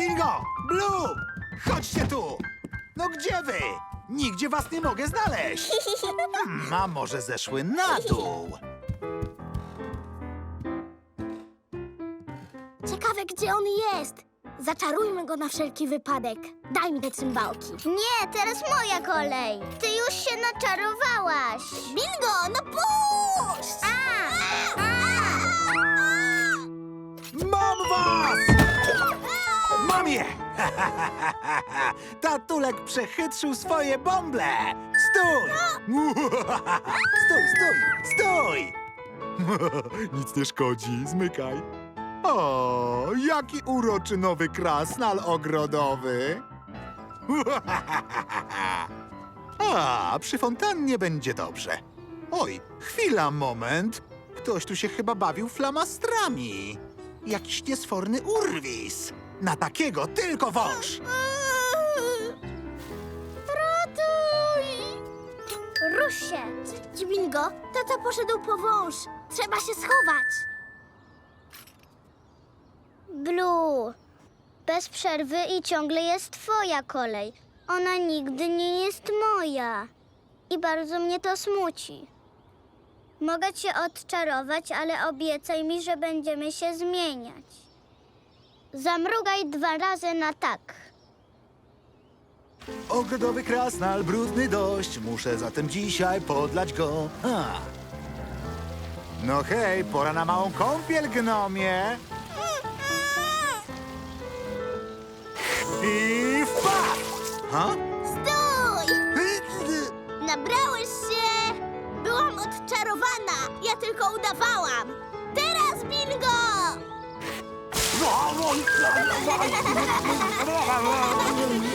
Bingo! Blue! Chodźcie tu! No gdzie wy? Nigdzie was nie mogę znaleźć. Hmm, a może zeszły na dół? Ciekawe, gdzie on jest. Zaczarujmy go na wszelki wypadek. Daj mi te cymbałki. Nie, teraz moja kolej. Ty już się naczarowałaś. Bingo, no puść! Mam je! Tatulek przechytrzył swoje bąble! Stój! Stój, stój, stój! Nic nie szkodzi, zmykaj. O, jaki uroczy nowy krasnal ogrodowy! A, przy fontannie będzie dobrze. Oj, chwila, moment. Ktoś tu się chyba bawił flamastrami. Jakiś niesforny urwis. Na takiego tylko wąż. Ratuj! Rusz się. Ci bingo, tata poszedł po wąż. Trzeba się schować. Blue, bez przerwy i ciągle jest twoja kolej. Ona nigdy nie jest moja. I bardzo mnie to smuci. Mogę cię odczarować, ale obiecaj mi, że będziemy się zmieniać. Zamrugaj dwa razy na tak. Ogrodowy krasnal, brudny dość. Muszę zatem dzisiaj podlać go. A. No hej, pora na małą kąpiel, gnomie. I wpadł! Ha? tylko udawałam. Teraz bingo!